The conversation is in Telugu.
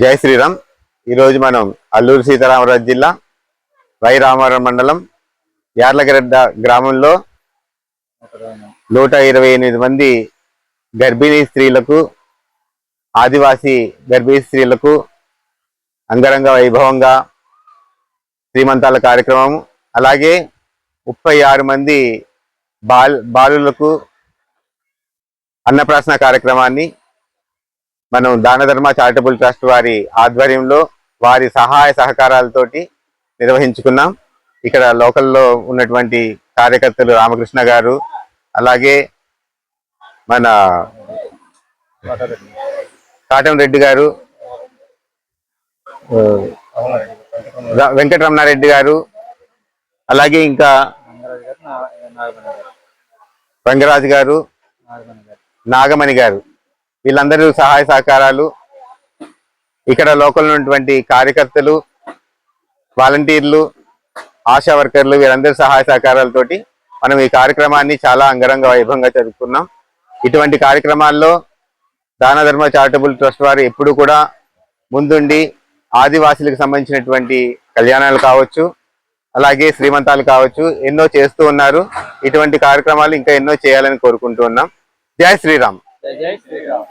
జై శ్రీరామ్. ఈరోజు మనం అల్లూరు సీతారామరాజు జిల్లా వై రామవరం మండలం యార్లగడ్డ గ్రామంలో నూట ఇరవై ఎనిమిది మంది గర్భిణీ స్త్రీలకు ఆదివాసీ గర్భిణీ స్త్రీలకు అంగరంగ వైభవంగా శ్రీమంతాల కార్యక్రమం అలాగే ముప్పై ఆరు మంది బాల్ బాలులకు అన్నప్రాసన కార్యక్రమాన్ని మనం దాన ధర్మ చారిటబుల్ ట్రస్ట్ వారి ఆధ్వర్యంలో వారి సహాయ సహకారాలతోటి నిర్వహించుకున్నాం. ఇక్కడ లోకల్లో ఉన్నటువంటి కార్యకర్తలు రామకృష్ణ గారు అలాగే మన కాటం రెడ్డి గారు వెంకటరమణారెడ్డి గారు అలాగే ఇంకా రంగరాజు గారు నాగమణి గారు. వీళ్ళందరూ సహాయ సహకారాలు. ఇక్కడ లోకల్ ఉన్నటువంటి కార్యకర్తలు వాలంటీర్లు ఆశా వర్కర్లు వీరందరి సహాయ సహకారాలతోటి మనం ఈ కార్యక్రమాన్ని చాలా అంగరంగ వైభవంగా జరుపుకున్నాం. ఇటువంటి కార్యక్రమాల్లో దాన ధర్మ చారిటబుల్ ట్రస్ట్ వారు ఎప్పుడు కూడా ముందుండి ఆదివాసులకు సంబంధించినటువంటి కళ్యాణాలు కావచ్చు అలాగే శ్రీమంతాలు కావచ్చు ఎన్నో చేస్తూ ఉన్నారు. ఇటువంటి కార్యక్రమాలు ఇంకా ఎన్నో చేయాలని కోరుకుంటూ ఉన్నాం. జై శ్రీరామ్. జై శ్రీరామ్.